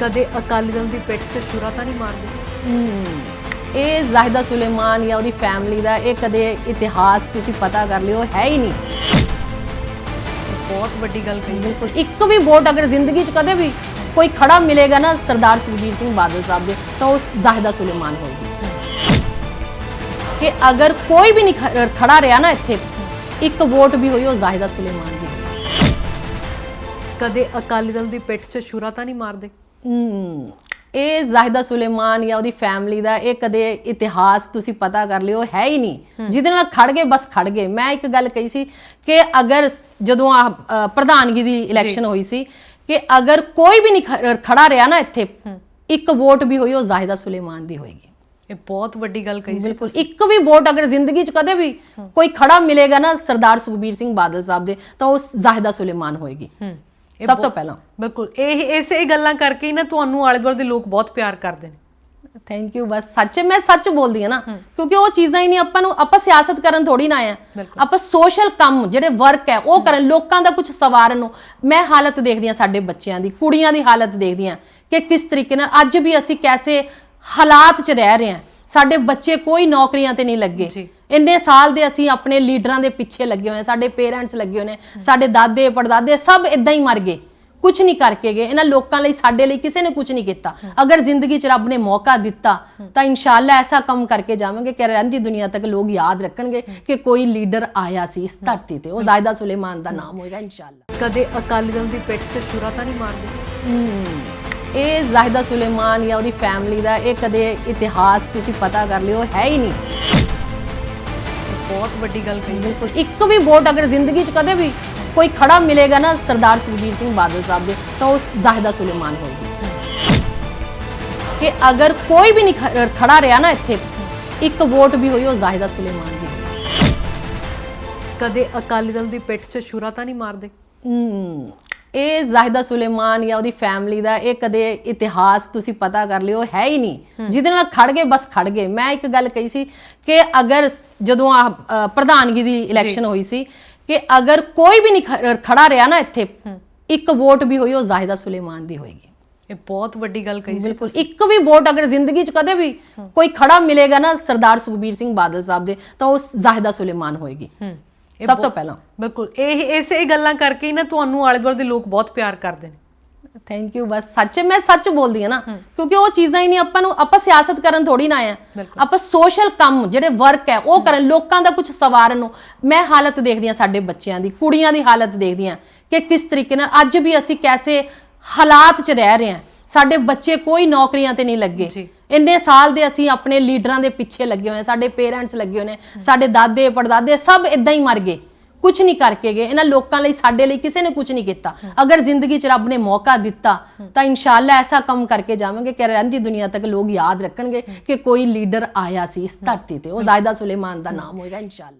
ਕਦੇ ਅਕਾਲੀ ਦਲ ਦੀ ਪਿੱਠ 'ਚ ਛੁਰਾ ਤਾਂ ਨਹੀਂ ਮਾਰਦੇ? ਇਹ ਜ਼ਾਹਿਦਾ ਸੁਲੇਮਾਨ ਜਾਂ ਉਹਦੀ ਫੈਮਿਲੀ ਦਾ ਇਹ ਕਦੇ ਇਤਿਹਾਸ ਤੁਸੀਂ ਪਤਾ ਕਰ ਲਿਓ ਹੈ ਹੀ ਨਹੀਂ। ਬਹੁਤ ਵੱਡੀ ਗੱਲ ਕਹੀ। ਬਿਲਕੁਲ। ਇੱਕ ਵੀ ਵੋਟ ਅਗਰ ਜ਼ਿੰਦਗੀ 'ਚ ਕਦੇ ਵੀ ਕੋਈ ਖੜਾ ਮਿਲੇਗਾ ਨਾ ਸਰਦਾਰ ਸੁਖਬੀਰ ਸਿੰਘ ਬਾਦਲ ਸਾਹਿਬ ਦੇ ਤਾਂ ਉਹ ਜ਼ਾਹਿਦਾ ਸੁਲੇਮਾਨ ਹੋਏਗੀ ਕਿ ਅਗਰ ਕੋਈ ਵੀ ਨਹੀਂ ਖੜਾ ਰਿਹਾ ਨਾ ਇੱਥੇ ਇੱਕ ਵੋਟ ਵੀ ਹੋਈ ਉਹ ਜ਼ਾਹਿਦਾ ਸੁਲੇਮਾਨ ਦੀ। ਕਦੇ ਅਕਾਲੀ ਦਲ ਦੀ ਪਿੱਠ 'ਚ ਛੁਰਾ ਤਾਂ ਨਹੀਂ ਮਾਰਦੇ? ਇਹ ਜ਼ਾਹਿਦਾ ਸੁਲੇਮਾਨ ਜਾਂ ਉਹਦੀ ਫੈਮਿਲੀ ਦਾ ਇਹ ਕਦੇ ਇਤਿਹਾਸ ਤੁਸੀਂ ਪਤਾ ਕਰ ਲਿਓ ਹੈ ਹੀ ਨਹੀਂ। ਜਿਹਦੇ ਨਾਲ ਖੜ ਗਏ ਬਸ ਖੜ ਗਏ। ਮੈਂ ਇੱਕ ਗੱਲ ਕਹੀ ਸੀ ਕਿ ਅਗਰ ਜਦੋਂ ਆ ਪ੍ਰਧਾਨਗੀ ਦੀ ਇਲੈਕਸ਼ਨ ਹੋਈ ਸੀ ਕਿ ਅਗਰ ਕੋਈ ਵੀ ਨਹੀਂ ਖੜਾ ਰਿਹਾ ਨਾ ਇੱਥੇ ਇੱਕ ਵੋਟ ਵੀ ਹੋਈ ਉਹ ਜ਼ਾਹਿਦਾ ਸੁਲੇਮਾਨ ਦੀ ਹੋਏਗੀ। ਇਹ ਬਹੁਤ ਵੱਡੀ ਗੱਲ ਕਹੀ ਸੀ ਬਿਲਕੁਲ। ਇੱਕ ਵੀ ਵੋਟ ਅਗਰ ਜ਼ਿੰਦਗੀ 'ਚ ਕਦੇ ਵੀ ਕੋਈ ਖੜਾ ਮਿਲੇਗਾ ਨਾ ਸਰਦਾਰ ਸੁਖਬੀਰ ਸਿੰਘ ਬਾਦਲ ਸਾਹਿਬ ਦੇ ਤਾਂ ਉਹ ਜ਼ਾਹਿਦਾ ਸੁਲੇਮਾਨ ਹੋਏਗੀ। ਸਭ ਤੋਂ ਪਹਿਲਾਂ। ਬਿਲਕੁਲ। ਇਹ ਇਸੇ ਗੱਲਾਂ ਕਰਕੇ ਹੀ ਨਾ ਤੁਹਾਨੂੰ ਆਲੇ ਦੁਆਲੇ ਦੇ ਲੋਕ ਬਹੁਤ ਪਿਆਰ ਕਰਦੇ ਨੇ। ਥੈਂਕ ਯੂ ਬਸ ਸੱਚ ਮੈਂ ਸੱਚ ਬੋਲਦੀ ਆ ਨਾ ਕਿਉਂਕਿ ਉਹ ਚੀਜ਼ਾਂ ਹੀ ਨਹੀਂ ਆਪਾਂ ਨੂੰ ਆਪਾਂ ਸਿਆਸਤ ਕਰਨ ਥੋੜੀ ਨਾ ਆਏ ਆ। ਆਪਾਂ ਸੋਸ਼ਲ ਕੰਮ ਜਿਹੜੇ ਵਰਕ ਹੈ ਉਹ ਕਰਨ ਲੋਕਾਂ ਦਾ ਕੁਝ ਸਵਾਰਨ ਨੂੰ। ਮੈਂ ਹਾਲਤ ਦੇਖਦੀ ਆ ਸਾਡੇ ਬੱਚਿਆਂ ਦੀ ਕੁੜੀਆਂ ਦੀ ਹਾਲਤ ਦੇਖਦੀ ਆ ਕਿ ਕਿਸ ਤਰੀਕੇ ਨਾਲ ਅੱਜ ਵੀ ਅਸੀਂ ਕੈਸੇ ਹਾਲਾਤ 'ਚ ਰਹਿ ਰਹੇ ਆ ਸਾਡੇ ਬੱਚੇ ਕੋਈ ਨੌਕਰੀਆਂ ਤੇ ਨਹੀਂ ਲੱਗੇ। ਜੀ। ਇੰਨੇ ਸਾਲ ਦੇ ਅਸੀਂ ਆਪਣੇ ਲੀਡਰਾਂ ਦੇ ਪਿੱਛੇ ਲੱਗੇ ਹੋਏ ਆ ਸਾਡੇ ਪੇਰੈਂਟਸ ਲੱਗੇ ਹੋਏ ਨੇ ਸਾਡੇ ਦਾਦੇ ਪੜਦਾਦੇ ਸਭ ਇਦਾਂ ਹੀ ਮਰ ਗਏ। ਕੁਝ ਨਹੀਂ ਕਰਕੇ ਗਏ। ਇਹਨਾਂ ਲੋਕਾਂ ਲਈ ਸਾਡੇ ਲਈ ਕਿਸੇ ਨੇ ਕੁਝ ਨਹੀਂ ਕੀਤਾ। ਅਗਰ ਜ਼ਿੰਦਗੀ 'ਚ ਰੱਬ ਨੇ ਮੌਕਾ ਦਿੱਤਾ ਤਾਂ ਇਨਸ਼ਾਅੱਲਾ ਐਸਾ ਕੰਮ ਕਰਕੇ ਜਾਵਾਂਗੇ ਕਿ ਰਹਿੰਦੀ ਦੁਨੀਆ ਤੱਕ ਲੋਕ ਯਾਦ ਰੱਖਣਗੇ ਕਿ ਕੋਈ ਲੀਡਰ ਆਇਆ ਸੀ ਇਸ ਧਰਤੀ ਤੇ। ਉਹ ਜ਼ਾਇਦਾ ਸੁਲੇਮਾਨ ਦਾ ਨਾਮ ਹੋਏਗਾ ਇਨਸ਼ਾਅੱਲਾ। ਕਦੇ ਅਕਾਲੀ ਦਲ ਦੀ ਪਿੱਠ 'ਚ ਛੁਰਾ ਤਾਂ ਨਹੀਂ ਮਾਰਦੇ? ਇਹ ਜ਼ਾਹਿਦਾ ਸੁਲੇਮਾਨ ਜਾਂ ਉਹਦੀ ਫੈਮਿਲੀ ਦਾ ਇਹ ਕਦੇ ਇਤਿਹਾਸ ਤੁਸੀਂ ਪਤਾ ਕਰ ਲਿਓ ਹੈ ਹੀ ਨਹੀਂ। ਬਹੁਤ ਵੱਡੀ ਗੱਲ ਕਹੀ। ਬਿਲਕੁਲ। ਇੱਕ ਵੀ ਵੋਟ ਅਗਰ ਜ਼ਿੰਦਗੀ 'ਚ ਕਦੇ ਵੀ ਕੋਈ ਖੜਾ ਮਿਲੇਗਾ ਨਾ ਸਰਦਾਰ ਸੁਖਬੀਰ ਸਿੰਘ ਬਾਦਲ ਸਾਹਿਬ ਦੇ ਤਾਂ ਉਹ ਜ਼ਾਹਿਦਾ ਸੁਲੇਮਾਨ ਹੋਏਗੀ ਕਿ ਅਗਰ ਕੋਈ ਵੀ ਨਹੀਂ ਖੜਾ ਰਿਹਾ ਨਾ ਇੱਥੇ ਇੱਕ ਵੋਟ ਵੀ ਹੋਈ ਉਹ ਜ਼ਾਹਿਦਾ ਸੁਲੇਮਾਨ ਦੀ। ਕਦੇ ਅਕਾਲੀ ਦਲ ਦੀ ਪਿੱਠ 'ਚ ਛੁਰਾ ਤਾਂ ਨਹੀਂ ਮਾਰਦੇ? ਇਹ ਜ਼ਾਹਿਦਾ ਸੁਲੇਮਾਨ ਜਾਂ ਉਹਦੀ ਫੈਮਿਲੀ ਦਾ ਇਹ ਕਦੇ ਇਤਿਹਾਸ ਤੁਸੀਂ ਪਤਾ ਕਰ ਲਿਓ ਹੈ ਹੀ ਨਹੀਂ। ਜਿਹਦੇ ਨਾਲ ਖੜ ਗਏ ਬਸ ਖੜ ਗਏ। ਮੈਂ ਇੱਕ ਗੱਲ ਕਹੀ ਸੀ ਕਿ ਅਗਰ ਜਦੋਂ ਆ ਪ੍ਰਧਾਨਗੀ ਦੀ ਇਲੈਕਸ਼ਨ ਹੋਈ ਸੀ ਕਿ ਅਗਰ ਕੋਈ ਵੀ ਨਹੀਂ ਖੜਾ ਰਿਹਾ ਨਾ ਇੱਥੇ ਇੱਕ ਵੋਟ ਵੀ ਹੋਈ ਉਹ ਜ਼ਾਹਿਦਾ ਸੁਲੇਮਾਨ ਦੀ ਹੋਏਗੀ। ਇਹ ਬਹੁਤ ਵੱਡੀ ਗੱਲ ਕਹੀ ਸੀ ਬਿਲਕੁਲ। ਇੱਕ ਵੀ ਵੋਟ ਅਗਰ ਜ਼ਿੰਦਗੀ 'ਚ ਕਦੇ ਵੀ ਕੋਈ ਖੜਾ ਮਿਲੇਗਾ ਨਾ ਸਰਦਾਰ ਸੁਖਬੀਰ ਸਿੰਘ ਬਾਦਲ ਸਾਹਿਬ ਦੇ ਤਾਂ ਉਹ ਜ਼ਾਹਿਦਾ ਸੁਲੇਮਾਨ ਹੋਏਗੀ। ਸਭ ਤੋਂ ਪਹਿਲਾਂ। ਬਿਲਕੁਲ। ਇਹ ਇਸੇ ਗੱਲਾਂ ਕਰਕੇ ਹੀ ਨਾ ਤੁਹਾਨੂੰ ਆਲੇ ਦੁਆਲੇ ਦੇ ਲੋਕ ਬਹੁਤ ਪਿਆਰ ਕਰਦੇ ਨੇ। ਥੈਂਕ ਯੂ ਬਸ ਸੱਚ ਮੈਂ ਸੱਚ ਬੋਲਦੀ ਆ ਨਾ ਕਿਉਂਕਿ ਉਹ ਚੀਜ਼ਾਂ ਹੀ ਨਹੀਂ ਆਪਾਂ ਨੂੰ ਆਪਾਂ ਸਿਆਸਤ ਕਰਨ ਥੋੜੀ ਨਾ ਆਏ ਆ। ਆਪਾਂ ਸੋਸ਼ਲ ਕੰਮ ਜਿਹੜੇ ਵਰਕ ਹੈ ਉਹ ਕਰਨ ਲੋਕਾਂ ਦਾ ਕੁਝ ਸਵਾਰਨ ਨੂੰ। ਮੈਂ ਹਾਲਤ ਦੇਖਦੀ ਆ ਸਾਡੇ ਬੱਚਿਆਂ ਦੀ ਕੁੜੀਆਂ ਦੀ ਹਾਲਤ ਦੇਖਦੀ ਆ ਕਿ ਕਿਸ ਤਰੀਕੇ ਨਾਲ ਅੱਜ ਵੀ ਅਸੀਂ ਕੈਸੇ ਹਾਲਾਤ 'ਚ ਰਹਿ ਰਹੇ ਆ ਸਾਡੇ ਬੱਚੇ ਕੋਈ ਨੌਕਰੀਆਂ ਤੇ ਨਹੀਂ ਲੱਗੇ। ਜੀ। ਇੰਨੇ ਸਾਲ ਦੇ ਅਸੀਂ ਆਪਣੇ ਲੀਡਰਾਂ ਦੇ ਪਿੱਛੇ ਲੱਗੇ ਹੋਏ ਆ ਸਾਡੇ ਪੇਰੈਂਟਸ ਲੱਗੇ ਹੋਏ ਨੇ, ਸਾਡੇ ਦਾਦੇ, ਪੜਦਾਦੇ, ਸਭ ਇਦਾਂ ਹੀ ਮਰ ਗਏ। ਕੁਝ ਨਹੀਂ ਕਰਕੇ ਗਏ। ਇਹਨਾਂ ਲੋਕਾਂ ਲਈ, ਸਾਡੇ ਲਈ ਕਿਸੇ ਨੇ ਕੁਝ ਨਹੀਂ ਕੀਤਾ। ਅਗਰ ਜ਼ਿੰਦਗੀ 'ਚ ਰੱਬ ਨੇ ਮੌਕਾ ਦਿੱਤਾ, ਤਾਂ ਇਨਸ਼ਾਅੱਲਾ ਐਸਾ ਕੰਮ ਕਰਕੇ ਜਾਵਾਂਗੇ ਕਿ ਰਹਿੰਦੀ ਦੁਨੀਆ ਤੱਕ ਲੋਕ ਯਾਦ ਰੱਖਣਗੇ ਕਿ ਕੋਈ ਲੀਡਰ ਆਇਆ ਸੀ ਇਸ ਧਰਤੀ ਤੇ। ਉਹ ਜ਼ਾਇਦਾ ਸੁਲੇਮਾਨ ਦਾ ਨਾਮ ਹੋਏਗਾ, ਇਨਸ਼ਾਅੱਲਾ।